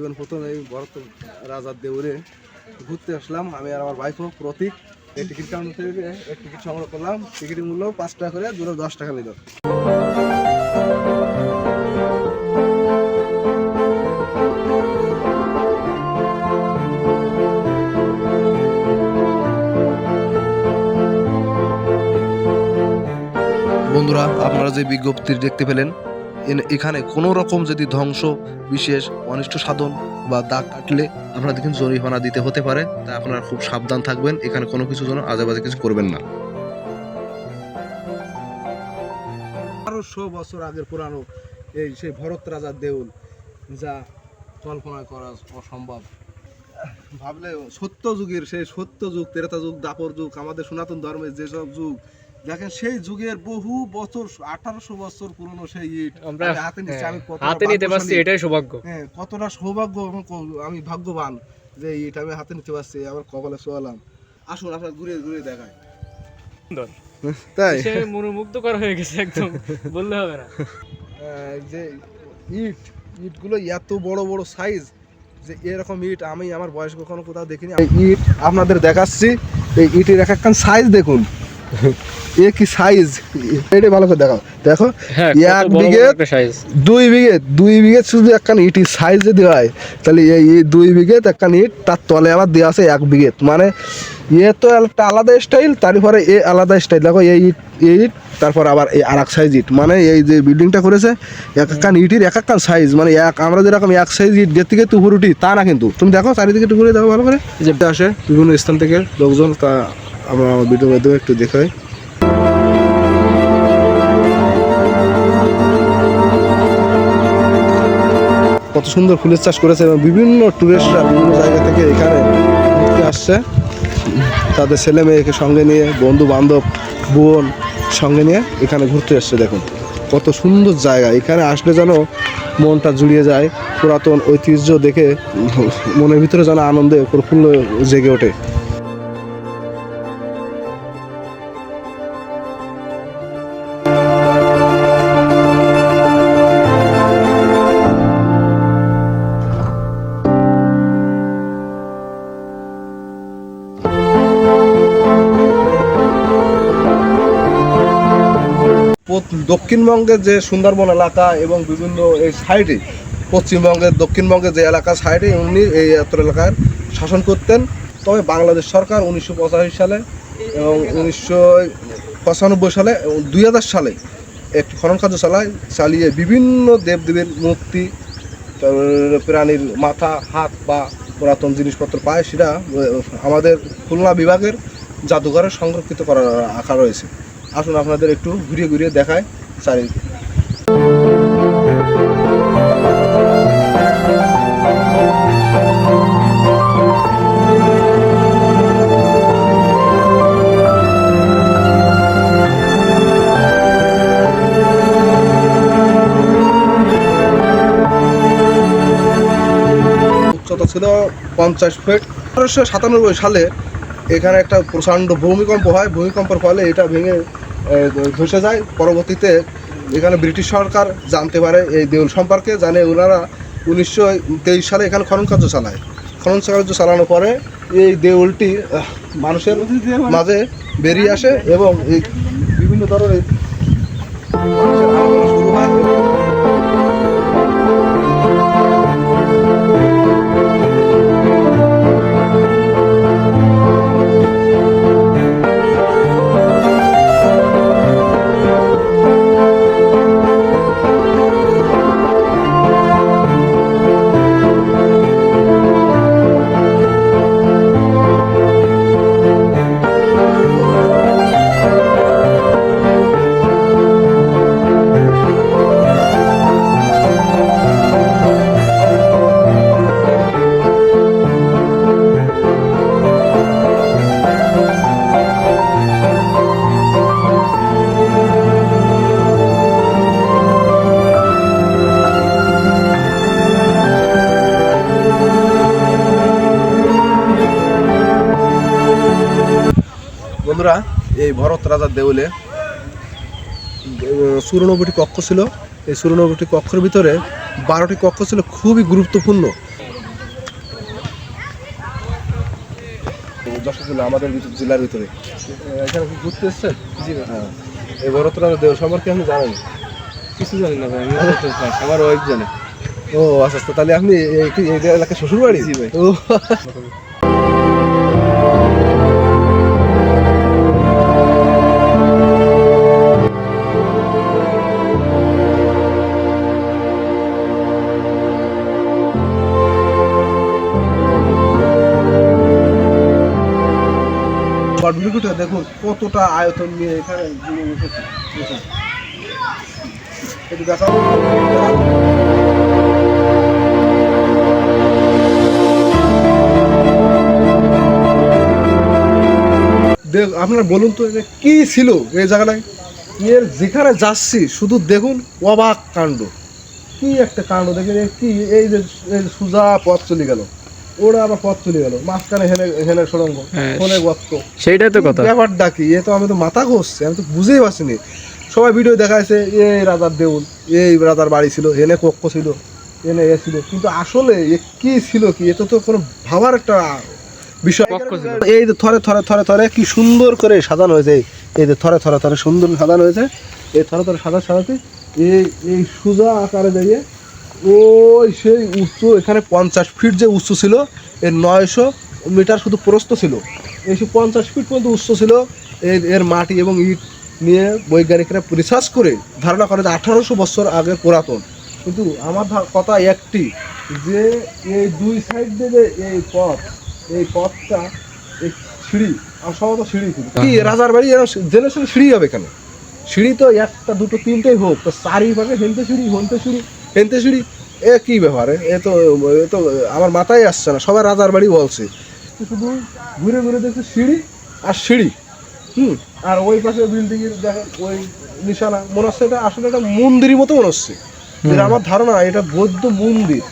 জীবন প্রথম এই ভরত রাজার দেউরে ঘুরতে আসলাম। আমি আর আমার ভাইপো প্রতীক। এই টিকিট কাউন্টার থেকে টিকিট সংগ্রহ করলাম। টিকিটের মূল্য পাঁচ টাকা করে, দুটো দশ টাকা নিল। বন্ধুরা, আপনারা যে বিজ্ঞপ্তি দেখতে পেলেন এখানে কোনো রকম যদি ধ্বংস, বিশেষ অনিষ্ট সাধন বা দাগ কাটলে আপনাদের কিন্তু জরিমানা দিতে হতে পারে। তাই আপনারা খুব সাবধান থাকবেন। এখানে কোনো কিছু যেন আজেবাজে কিছু করবেন না। বারোশো বছর আগের পুরানো এই সেই ভরত রাজার দেউল, যা কল্পনা করা অসম্ভব। ভাবলে সত্য যুগের সেই সত্য যুগ, তেরেতা যুগ, দাপর যুগ, আমাদের সনাতন ধর্মের যেসব যুগ দেখেন সেই যুগের বহু বছর আঠারোশো বছর পুরনো সেই ইট। আমরা হাতে নিচ্ছি আমি হাতে নিতে পারছি এটাই সৌভাগ্য। হ্যাঁ কতটা সৌভাগ্য আমি ভাগ্যবান যে ইট আমি হাতে নিতে পারছি আমার কপালে শোয়ালাম। আসুন আপনার ঘুরে ঘুরে দেখায় সুন্দর তাই? সে মনোমুগ্ধকর হয়ে গেছে একদম বললে হবে না। যে ইট ইটগুলো এত বড় বড় সাইজ যে এরকম ইট আমি আমার বয়স কখনো কোথাও দেখিনি। ইট আপনাদের দেখাচ্ছি এই ইটের এক একখান সাইজ দেখুন। এ কি সাইজ এটা ভালো করে দেখাও। দেখো হ্যাঁ এক বিঘে দুই বিঘে দুই বিঘে শুধু একখান ইটির সাইজ যদি হয়। তাহলে এই এই দুই বিঘে একখান ইট তার তলে আবার দেওয়া আছে এক বিঘে। মানে এ তো একটা আলাদা স্টাইল তারপরে এ আলাদা স্টাইল দেখো এই ইট এই ইট তারপর আবার এই আর এক সাইজ ইট। মানে এই যে বিল্ডিংটা করেছে এক একখান ইটির এক একখান সাইজ মানে এক আমরা যেরকম এক সাইজ ইট গেট থেকে তুপুর উঠি তা না কিন্তু। তুমি দেখো চারিদিকে একটু ঘুরে দেখো ভালো করে। যেটা আসে বিভিন্ন স্থান থেকে লোকজন তা আমরা আমার ভিডিওর মাধ্যমে একটু দেখাই। কত সুন্দর ফুলের চাষ করেছে এবং বিভিন্ন টুরিস্টরা বিভিন্ন জায়গা থেকে এখানে ঘুরতে আসছে। তাদের ছেলে মেয়েকে সঙ্গে নিয়ে, বন্ধু বান্ধব, বোন সঙ্গে নিয়ে এখানে ঘুরতে এসছে দেখুন। কত সুন্দর জায়গা। এখানে আসলে যেন মনটা জুড়িয়ে যায়, পুরাতন ঐতিহ্য দেখে মনের ভিতরে যেন আনন্দে প্রফুল্ল জেগে ওঠে। দক্ষিণবঙ্গের যে সুন্দরবন এলাকা এবং বিভিন্ন এই সাইডে, পশ্চিমবঙ্গের দক্ষিণবঙ্গের যে এলাকা সাইডে, উনি এই এত এলাকার শাসন করতেন। তবে বাংলাদেশ সরকার উনিশশো পঁচাশি সালে এবং উনিশশো পঁচানব্বই সালে এবং দুই হাজার সালে একটি খনন কার্য চালায় চালিয়ে বিভিন্ন দেবদেবীর মূর্তি প্রাণীর মাথা, হাত বা পুরাতন জিনিসপত্র পায় সেটা, আমাদের খুলনা বিভাগের জাদুঘরে সংরক্ষিত করা আঁকা রয়েছে। আসুন আপনাদের একটু ঘুরিয়ে ঘুরিয়ে দেখায় চারিদিকে উচ্চতা ছিল পঞ্চাশ ফিট আঠারোশো সাতানব্বই সালে এখানে একটা প্রচণ্ড ভূমিকম্প হয়। ভূমিকম্পের ফলে এটা ভেঙে ধসে যায়। পরবর্তীতে এখানে ব্রিটিশ সরকার জানতে পারে এই দেউল সম্পর্কে, জানে ওনারা উনিশশো তেইশ সালে এখানে খনন কার্য চালায়। খনন কার্য চালানোর পরে এই দেউলটি মানুষের মাঝে বেরিয়ে আসে এবং এই বিভিন্ন ধরনের বন্ধুরা এই ভরত রাজার দেউলে চুরানব্বইটি কক্ষ ছিল। এই চুরানব্বইটি কক্ষের ভিতরে বারোটি কক্ষ ছিল খুবই গুরুত্বপূর্ণ। যশোর জেলা আমাদের জেলার ভিতরে। এখানে কি ঘুরতে এসছেন জি হ্যাঁ। এই ভরত রাজার দেউল সম্পর্কে আমি জানেন? কিছু জানি না ভাই আমার ওয়াইফ জানে। ও আচ্ছা, আচ্ছা তাহলে আপনি এলাকায় শ্বশুর বাড়ি জি ভাই। ও। বাটুলিকুটা দেখুন, কতটা আয়তন নিয়ে এখানে একটু দেখাও। দেখ, আপনারা বলুন তো এটা কি ছিল এই জায়গাটায়? এর যেখানে যাচ্ছি, শুধু দেখুন অবাক কাণ্ড। কি একটা কাণ্ড, দেখেন কি, এই যে সোজা পথ চলে গেল। ওরা আবার পথ চলে গেল। মাঝখানে হেনে হেনে সরঙ্গ হ্যাঁ। ফোনে সেইটাই তো কথা। ব্যাপারটা কি? এ তো আমি তো মাথা ঘষছে আমি তো বুঝেই পারছিনি। সবাই ভিডিও দেখাইছে এই রাজার দেউল এই রাজার বাড়ি ছিল এনে কক্ষ ছিল এনে এ ছিল। কিন্তু আসলে এ কি ছিল কি? এটা তো কোনো ভাবার একটা বিষয়। এই যে থরে থরে থরে থরে কি সুন্দর করে সাজানো হয়েছে। এই- যে থরে থরে থরে সুন্দর সাজানো হয়েছে। এই থরে থরে সাজা সাজাতে এই এই সুজা আকারে দাঁড়িয়ে ওই সেই উচ্চ এখানে পঞ্চাশ ফিট যে উচ্চ ছিল এর নয়শো মিটার শুধু প্রস্থ ছিল। এই সে পঞ্চাশ ফিট পর্যন্ত উচ্চ ছিল এর এর মাটি এবং ইট নিয়ে বৈজ্ঞানিকরা রিসার্চ করে ধারণা করে যে আঠারোশো বছর আগের পুরাতন। কিন্তু আমার কথা একটি যে এই দুই সাইড দিয়ে যে এই পথ এই পথটা এই সিঁড়ি সম্ভবত সিঁড়ি ছিল কি রাজার বাড়ি জেনারেশন সিঁড়ি হবে কেন? সিঁড়ি তো একটা দুটো তিনটেই হোক তো চারিপাশে হেনতে সিঁড়ি হনতে সিঁড়ি। হেনতে সিঁড়ি এ কি ব্যাপারে? এ তো এ তো আমার মাথায় আসছে না সবাই রাজার বাড়ি বলছে। শুধু ঘুরে ঘুরে দেখছে সিঁড়ি আর সিঁড়ি। হুম আর ওই পাশে বিল্ডিং এর দেখেন ওই নিশানা মনে হচ্ছে এটা আসলে একটা মন্দিরের মতো মনে হচ্ছে। এটা আমার ধারণা এটা বৌদ্ধ মন্দির।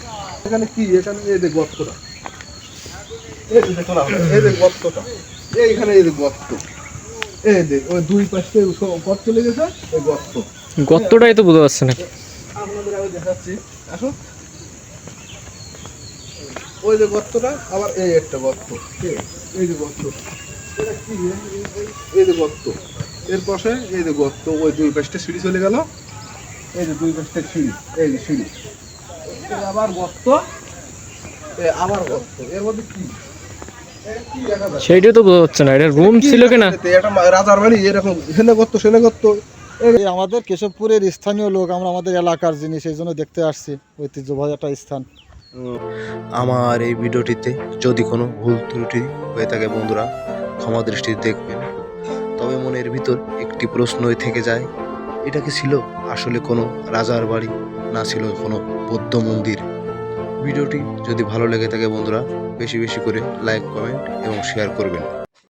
এখানে কি? এখানে এই যে গর্তটা। এই যে দেখো না এই যে গর্তটা। এইখানে এই যে গর্ত। এই দেখ ওই দুই পাশে গর্ত চলে গেছে এই গর্ত। গর্তটাই তো বুঝতে পারছে না। আপনাদের আমি দেখাচ্ছি। আসো ওই যে গর্তটা আবার এই একটা গর্ত। এই- যে গর্ত। এটা কি এই- যে গর্ত। এর পাশে এই যে গর্ত ওই দুই পাশটা সিঁড়ি চলে গেল। এই যে দুই পাশটা সিঁড়ি এই যে সিঁড়ি। আবার গর্ত আবার গর্ত। এর মধ্যে কি? যাচ্ছে? সেইটাই তো বুঝতে পারছে না এটা রুম ছিল কি না এটা রাজার বাড়ি এরকম। এখানে গর্ত সেনে গর্ত। আমাদের কেশবপুরের স্থানীয় লোক, আমরা আমাদের এলাকার জিনিস, এই জন্য দেখতে আসছি। ঐতিহ্যবাহী একটা স্থান। আমার এই ভিডিওটিতে যদি কোনো ভুল ত্রুটি হয়ে থাকে বন্ধুরা, ক্ষমা দৃষ্টিতে দেখবেন। তবে মনের ভিতর একটি প্রশ্নই থেকে যায়, এটা কি ছিল আসলে কোনো রাজার বাড়ি, না ছিল কোনো বৌদ্ধ মন্দির? ভিডিওটি যদি ভালো লেগে থাকে বন্ধুরা, বেশি বেশি করে লাইক, কমেন্ট এবং শেয়ার করবেন।